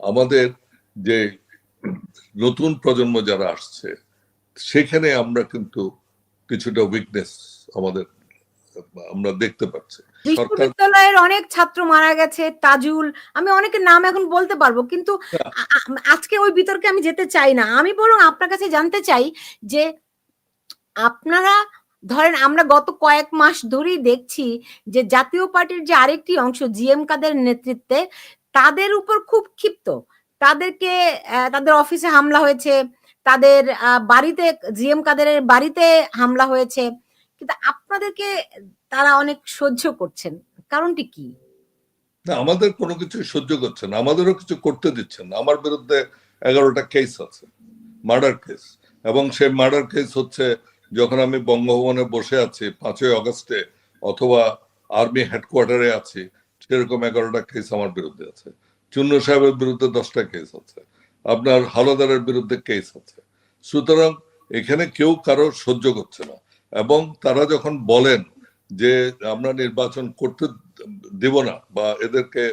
আমাদের যে নতুন প্রজন্ম যারা আসছে সেখানে আমরা কিন্তু কিছুটা উইকনেস আমাদের আমরা দেখতে পাচ্ছি। বিশ্ববিদ্যালয়ের অনেক ছাত্র মারা গেছে তাজুল আমি অনেকের নাম এখন বলতে পারব কিন্তু আ- আজকে ওই বিতর্কে আমি যেতে চাই না। আমি বরং আপনার কাছে জানতে চাই যে আপনারা ধরেন আমরা গত কয়েক মাস ধরেই দেখছি যে জাতীয় পার্টির যে আরেকটি অংশ জিএম কাদের নেতৃত্বে তাদের উপর খুব ক্ষিপ্ত। তাদেরকে তাদের অফিসে হামলা হয়েছে, তাদের বাড়িতে, জিএম কাদেরের বাড়িতে হামলা হয়েছে। কিন্তু আপনাদেরকে তারা অনেক সহ্য করছেন, কারণটি কি? না, আমাদের কোনো কিছু সহ্য করছে না, আমাদেরও কিছু করতে দিচ্ছেন না। আমার বিরুদ্ধে এগারোটা কেস আছে মার্ডার কেস এবং সেই মার্ডার কেস হচ্ছে যখন আমি বঙ্গভবনে বসে আছি, পাঁচই অগস্টে অথবা আর্মি হেডকোয়ার্টারে আছি সেরকম এগারোটা কেস আমার বিরুদ্ধে আছে। চুন্নু সাহেবের বিরুদ্ধে দশটা কেস আছে। আপনার হালদারের বিরুদ্ধে কেস আছে। সুতরাং এখানে কেউ কারও সহ্য করছে না। এবং তারা যখন বলেন যে আমরা নির্বাচন করতে দেব না বা এদেরকে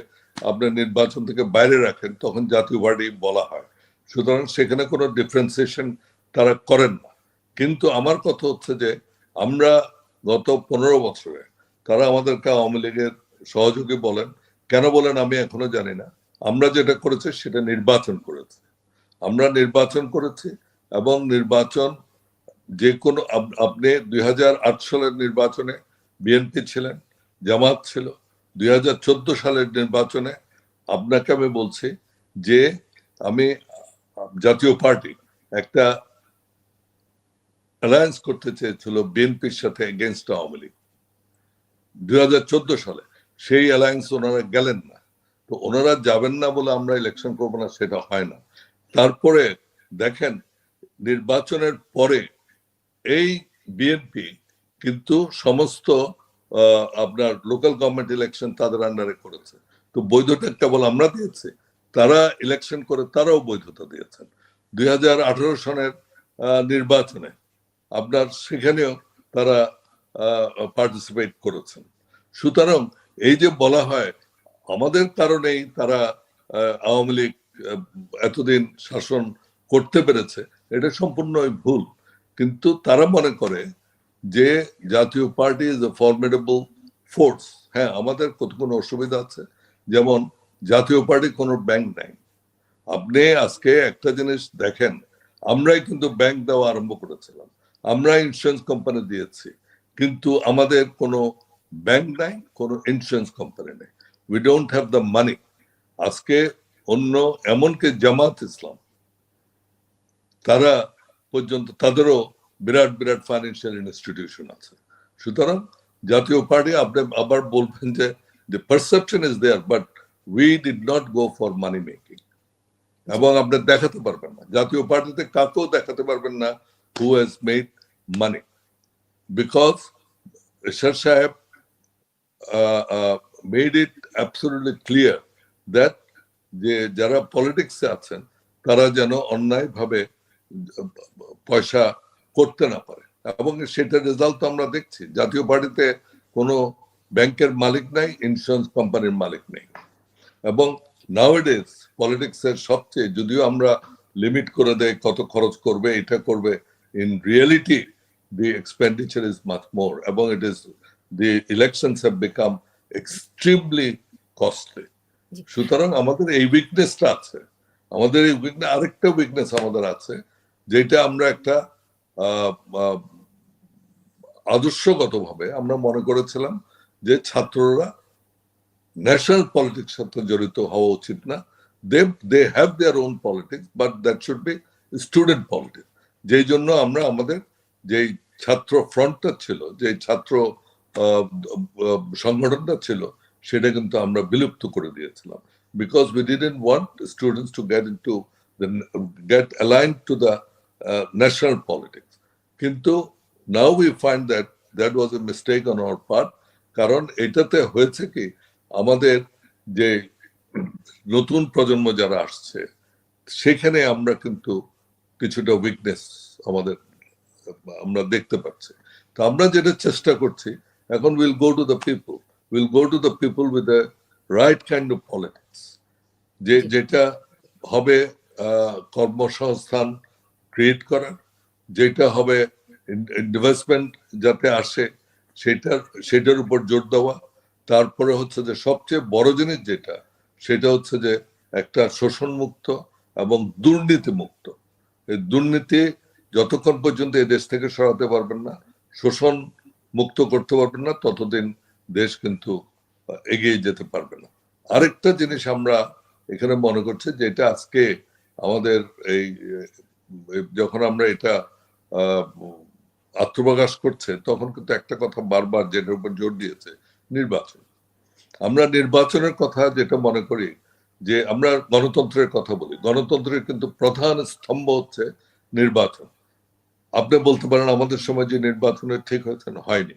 আপনার নির্বাচন থেকে বাইরে রাখেন, তখন জাতীয় পার্টি বলা হয়। সুতরাং সেখানে কোনো ডিফারেন্সিয়েশন তারা করেন না। কিন্তু আমার কথা হচ্ছে যে আমরা গত পনেরো বছরে তারা আমাদেরকে আওয়ামী লীগের সহযোগী বলেন, কেন বলেন আমি এখনও জানি না। আমরা যেটা করেছি সেটা নির্বাচন করেছি। আমরা নির্বাচন করেছি এবং নির্বাচন যে কোনো আপনি দুই সালের নির্বাচনে বিএনপি ছিলেন, জামাত ছিল, দুই হাজার চোদ্দ সালের নির্বাচনে আপনাকে আমি বলছি যে আমি জাতীয় পার্টি একটা অ্যালায়েন্স করতে চেয়েছিল বিএনপির সাথে এগেনস্ট আওয়ামী লীগ। দুই হাজার চোদ্দ সালে। সেই অ্যালায়েন্স ওনারা গেলেন না। তো ওনারা যাবেন না বলে আমরা ইলেকশন করব না, সেটা হয় না। তারপরে দেখেন, নির্বাচনের পরে এই বিএনপি কিন্তু সমস্ত আপনার লোকাল গভর্নমেন্ট ইলেকশন তাদের আন্ডারে করেছে। তো বৈধতা কেবল আমরা দিয়েছি, তারা ইলেকশন করে তারাও বৈধতা দিয়েছেন। দুই সনের নির্বাচনে আপনার সেখানেও তারা পার্টিসিপেট করেছেন। সুতরাং এই যে বলা হয়, আমাদের কারণেই তারা আওয়ামী লীগ এতদিন শাসন করতে পেরেছে, এটা সম্পূর্ণই ভুল। কিন্তু তারা মনে করে যে Jatiya party is a formidable force হ্যাঁ আমাদের কত কোনো অসুবিধা আছে? যেমন, জাতীয় পার্টি কোনো ব্যাংক নাই। আপনি আজকে একটা জিনিস দেখেন, আমরাই কিন্তু ব্যাংক দেওয়া আরম্ভ করেছিলাম। আমরা ইন্স্যুরেন্স কোম্পানি দিয়েছি। কিন্তু আমাদের কোনো ব্যাংক নাই কোনো ইন্স্যুরেন্স কোম্পানি নেই। We don't have the money আজকে অন্য এমনকি জামাত ইসলাম, তারা পর্যন্ত, তাদেরও বিরাট বিরাট ফাইন্যান্সিয়াল ইনস্টিটিউশন আছে। সুতরাং জাতীয় পার্টি আপনি আবার বলবেন যে, the perception is there, but we did not go for money making এবং আপনি দেখাতে পারবেন না। জাতীয় পার্টিতে কাকেও দেখাতে পারবেন না who has made money because Sher Saheb made it absolutely clear that যে যারা পলিটিক্সে আছেন, তারা যেন অন্যায়ভাবে, পয়সা করতে না পারে। এবং সেটার রেজাল্ট তো আমরা দেখছি। জাতীয় পার্টিতে কোনো ব্যাংকের মালিক নাই ইন্স্যুরেন্স কোম্পানির মালিক নেই। এবং নাওডেজ পলিটিক্স এর সবচেয়ে, যদিও আমরা লিমিট করে দেয় কত খরচ করবে, এটা করবে in reality the expenditure is much more এবং it is elections have become extremely costly ji. সুতরাং আমাদের এই উইকনেসটা আছে। আমাদের এই উইকনেস আরেকটা উইকনেস আমাদের আছে যেটা আমরা একটা আদর্শগতভাবে আমরা মনে করেছিলাম যে ছাত্ররা ন্যাশনাল পলিটিক্স সাথে জড়িত হওয়া উচিত না। They they have their own politics but that should be student politics যেই জন্য আমরা আমাদের যেই ছাত্র ফ্রন্টটা ছিল যে ছাত্র সংগঠনটা ছিল, সেটা কিন্তু আমরা বিলুপ্ত করে দিয়েছিলাম। Because we didn't want students to get in to get align to the national politics কিন্তু now we find that that was a mistake on our part কারণ এটাতে হয়েছে কি, আমাদের যে নতুন প্রজন্ম যারা আসছে, সেখানে আমরা কিন্তু কিছুটা উইকনেস আমাদের, আমরা দেখতে পাচ্ছি। তো আমরা যেটা চেষ্টা করছি এখন will go to the people will go to the people with the right kind of politics যে যেটা হবে কর্মসংস্থান ক্রিয়েট করার যেটা হবে ইনভেস্টমেন্ট যাতে আসে সেটার সেটার উপর জোর দেওয়া। তারপরে হচ্ছে যে সবচেয়ে বড় জিনিস যেটা সেটা হচ্ছে যে একটা শোষণ মুক্ত এবং দুর্নীতি মুক্ত এই দুর্নীতি যতক্ষণ পর্যন্ত এই দেশ থেকে সরাতে পারবেন না শোষণ মুক্ত করতে পারবেন না, ততদিন দেশ কিন্তু এগিয়ে যেতে পারবে না। আরেকটা জিনিস আমরা এখানে মনে করছি যে এটা আজকে আমাদের এই যখন আমরা এটা আত্মপ্রকাশ করছে, তখন কিন্তু একটা কথা বারবার যেটার উপর জোর দিয়েছে, নির্বাচন। আমরা নির্বাচনের কথা যেটা মনে করি, যে আমরা গণতন্ত্রের কথা বলি, গণতন্ত্রের কিন্তু প্রধান স্তম্ভ হচ্ছে নির্বাচন। আপনি বলতে পারেন আমাদের সময় যে নির্বাচনের ঠিক হয়েছে হয়নি।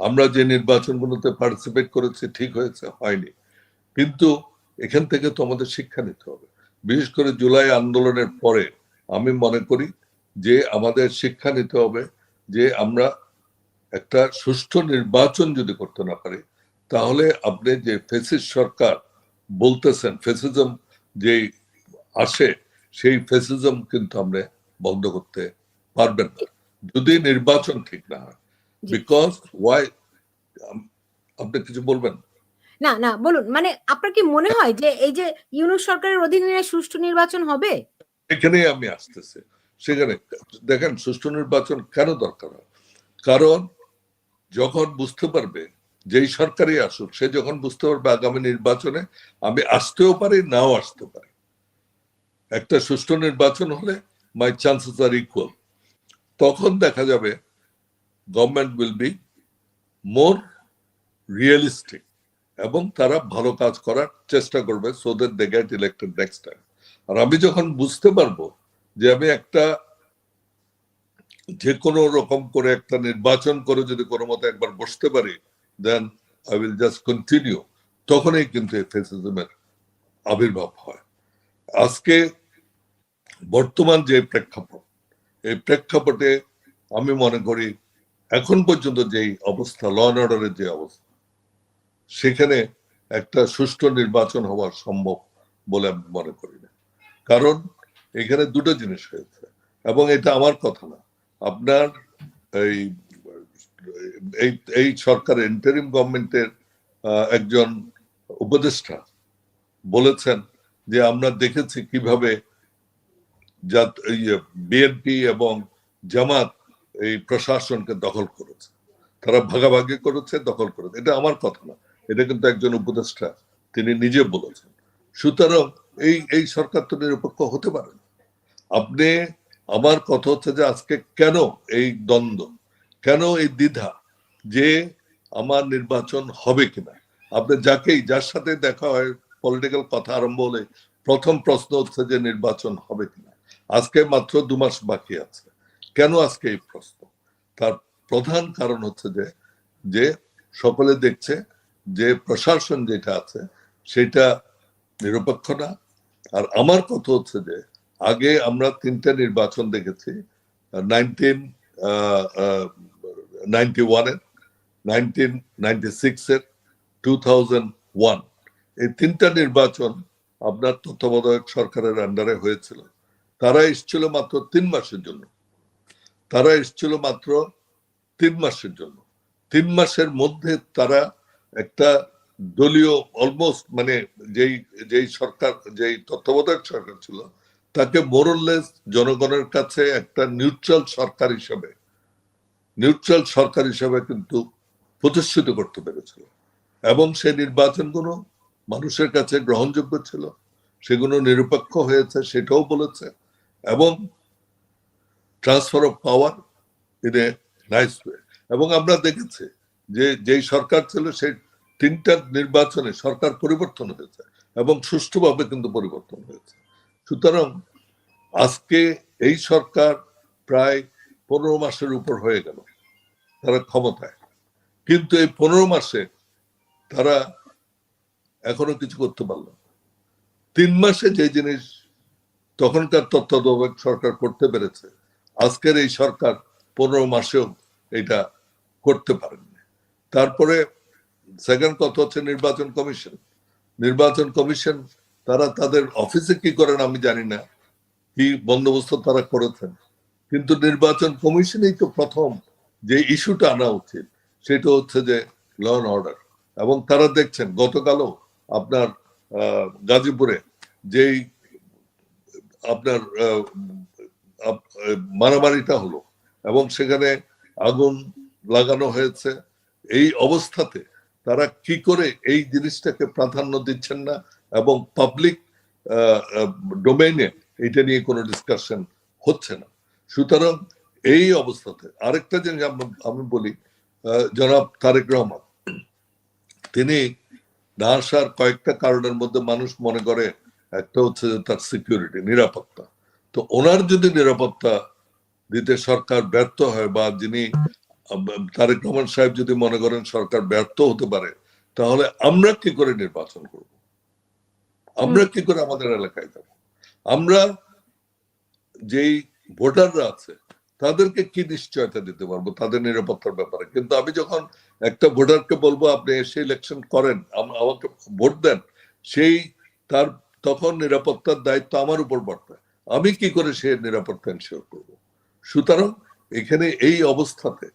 আমরা যে নির্বাচনগুলোতে পার্টিসিপেট করেছি, ঠিক হয়েছে, হয়নি। কিন্তু এখান থেকে তো আমাদের শিক্ষা নিতে হবে। বিশেষ করে জুলাই আন্দোলনের পরে আমি মনে করি যে আমাদের শিক্ষা নিতে হবে যে আমরা একটা সুষ্ঠু নির্বাচন যদি করতে না পারি, তাহলে আপনি যে ফেসিস সরকার বলতেছেন, ফেসিজম যে আসে, সেই ফেসিজম কিন্তু আমরা বন্ধ করতে পারবেন না। যদি নির্বাচন ঠিক না হয়। বিকজ ওয়াই আপনি কিছু বলবেন? না না বলুন। মানে আপনার কি মনে হয় যে এই যে ইউনুস সরকারের অধীনে সুষ্ঠু নির্বাচন হবে? এখানেই আমি আসতেছি। সেখানে দেখেন সুষ্ঠু নির্বাচন কেন দরকার হয়? কারণ যখন বুঝতে পারবে যেই সরকারই আসুক সে যখন বুঝতে পারবে আগামী নির্বাচনে আমি আসতেও পারি নাও আসতে পারি। একটা সুষ্ঠু নির্বাচন হলে মাই চান্সেস আর ইকুয়াল তখন দেখা যাবে government will be more realistic এবং তারা ভালো কাজ করার চেষ্টা করবে so that they get elected next time আর আমি যখন বুঝতে পারব যে আমি একটা যে কোনো রকম করে একটা নির্বাচন করে যদি কোনো মতো একবার বসতে পারি then I will just continue তখনই কিন্তু এই ফেসিজমের আবির্ভাব হয়। আজকে বর্তমান যে প্রেক্ষাপট এই প্রেক্ষাপটে আমি মনে করি এখন পর্যন্ত যেই অবস্থা ল অ্যান্ড অর্ডারের যে অবস্থা, সেখানে একটা সুষ্ঠু নির্বাচন হওয়া সম্ভব বলে আমি মনে করি না। কারণ এখানে দুটো জিনিস হয়েছে এবং এটা আমার কথা না। আপনার এই এই সরকারের ইন্টারিম গভর্নমেন্টের একজন উপদেষ্টা বলেছেন যে আমরা দেখেছি কীভাবে বিএনপি এবং জামাত এই প্রশাসনকে দখল করেছে। তারা ভাগাভাগি করেছে, দখল করেছে। এটা আমার কথা না। এটা কিন্তু একজন উপদেষ্টা, তিনি নিজে বলেছেন। সুতরাং এই এই সরকার তো নিরপেক্ষ হতে পারে আপনি, আমার কথা হচ্ছে যে আজকে কেন এই দ্বন্দ্ব, কেন এই দ্বিধা যে আমার নির্বাচন হবে কিনা? আপনি যাকেই, যার সাথে দেখা হয় পলিটিক্যাল কথা আরম্ভ হলে প্রথম প্রশ্ন হচ্ছে যে নির্বাচন হবে কিনা? আজকে মাত্র দু মাস বাকি আছে। কেন আজকে এই প্রশ্ন? তার প্রধান কারণ হচ্ছে যে যে সকলে দেখছে যে প্রশাসন যেটা আছে সেটা নিরপেক্ষ না। আর আমার কথা হচ্ছে যে, আগে আমরা তিনটা নির্বাচন দেখেছি, নাইনটিন নাইনটি ওয়ানের নাইনটিন, নাইনটি সিক্সের টু থাউজেন্ড ওয়ান। এই তিনটা নির্বাচন আপনার তত্ত্বাবধায়ক সরকারের আন্ডারে হয়েছিল। তারা এসেছিল মাত্র তিন মাসের জন্য। তারা এসেছিল মাত্র তিন মাসের জন্য। তিন মাসের মধ্যে তারা একটা দলীয় অলমোস্ট মানে যেই যেই সরকার, যেই তত্ত্বাবধায়ক সরকার ছিল, তাকে মোরললেস জনগণের কাছে একটা নিউট্রাল সরকার হিসেবে নিউট্রাল সরকার হিসেবে কিন্তু প্রতিষ্ঠিত করতে পেরেছিল। এবং সেই নির্বাচনগুলো মানুষের কাছে গ্রহণযোগ্য ছিল। সেগুলো নিরপেক্ষ হয়েছে, সেটাও বলেছে। এবং transfer of power in a nice way এবং আমরা দেখেছি যে যেই সরকার ছিল, সেই তিনটা নির্বাচনে সরকার পরিবর্তন হয়েছে এবং সুষ্ঠুভাবে কিন্তু পরিবর্তন হয়েছে। সুতরাং আজকে এই সরকার প্রায় পনেরো মাসের উপর হয়ে গেল, তারা ক্ষমতায়। কিন্তু এই পনেরো মাসে তারা এখনও কিছু করতে পারল। তিন মাসে যে জিনিস তখনকার তত্ত্বাবধায়ক সরকার করতে পেরেছে। আজকের এই সরকার পনেরো মাসেও এটা করতে পারেননি। তারপরে সেকেন্ড কথা হচ্ছে নির্বাচন কমিশন। নির্বাচন কমিশন, তারা তাদের অফিসে কি করেন আমি জানি না। কি বন্দোবস্ত তারা করেছেন। কিন্তু নির্বাচন কমিশনেই তো প্রথম যে ইস্যুটা আনা উচিত, সেটা হচ্ছে যে ল অ্যান্ড অর্ডার এবং তারা দেখছেন, গতকালও আপনার গাজীপুরে যেই আপনার মারামারিটা হলো এবং সেখানে আগুন লাগানো হয়েছে। এই অবস্থাতে তারা কি করে এই জিনিসটাকে প্রাধান্য দিচ্ছেন না এবং পাবলিক ডোমেইনে এটা নিয়ে কোনো ডিসকাশন হচ্ছে না? সুতরাং এই অবস্থাতে আরেকটা জিনিস আম- বলি জনাব তারেক রহমান, তিনি না আসার কয়েকটা কারণের মধ্যে মানুষ মনে করে একটা হচ্ছে যে তার সিকিউরিটি নিরাপত্তা। তো ওনার যদি নিরাপত্তা দিতে সরকার ব্যর্থ হয় বা যিনি তারেক রহমান সাহেব যদি মনে করেন সরকার ব্যর্থ হতে পারে তাহলে আমরা কি করে নির্বাচন করব? আমরা কি করে আমাদের এলাকায় যাব? আমরা যেই ভোটাররা আছে তাদেরকে কি নিশ্চয়তা দিতে পারব? তাদের নিরাপত্তার ব্যাপারে। কিন্তু আমি যখন একটা ভোটারকে বলব আপনি এসে ইলেকশন করেন আমাকে ভোট দেন সেই তার তখন নিরাপত্তার দায়িত্ব আমার উপর বর্তায় আমি কি করে সে নিরাপত্তা এনশিওর করব? সুতরাং এখানে এই অবস্থাতে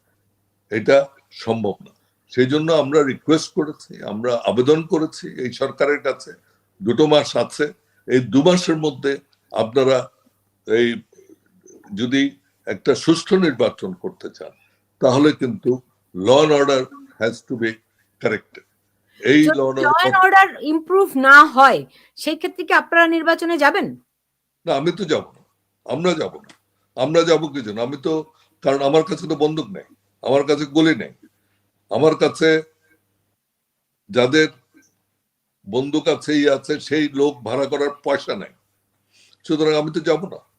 এটা সম্ভব না। সেই জন্য আমরা রিকোয়েস্ট করেছি, আমরা আবেদন করেছি এই সরকারের কাছে, দুটো মাস আছে। এই দু মাসের মধ্যে আপনারা এই যদি একটা সুষ্ঠু নির্বাচন করতে চান, তাহলে কিন্তু law and order has to be corrected এই অর্ডার ইমপ্রুভ না হয় সেই ক্ষেত্রে কি আপনারা নির্বাচনে যাবেন? না আমি তো যাব। আমরা যাব না। আমরা যাব কি জন্য? আমি তো কারণ আমার কাছে তো বন্দুক নেই। আমার কাছে গুলি নেই। আমার কাছে যাদের বন্দুক আছে ই আছে সেই লোক ভাড়া করার পয়সা নেই। সুতরাং আমি তো যাব না।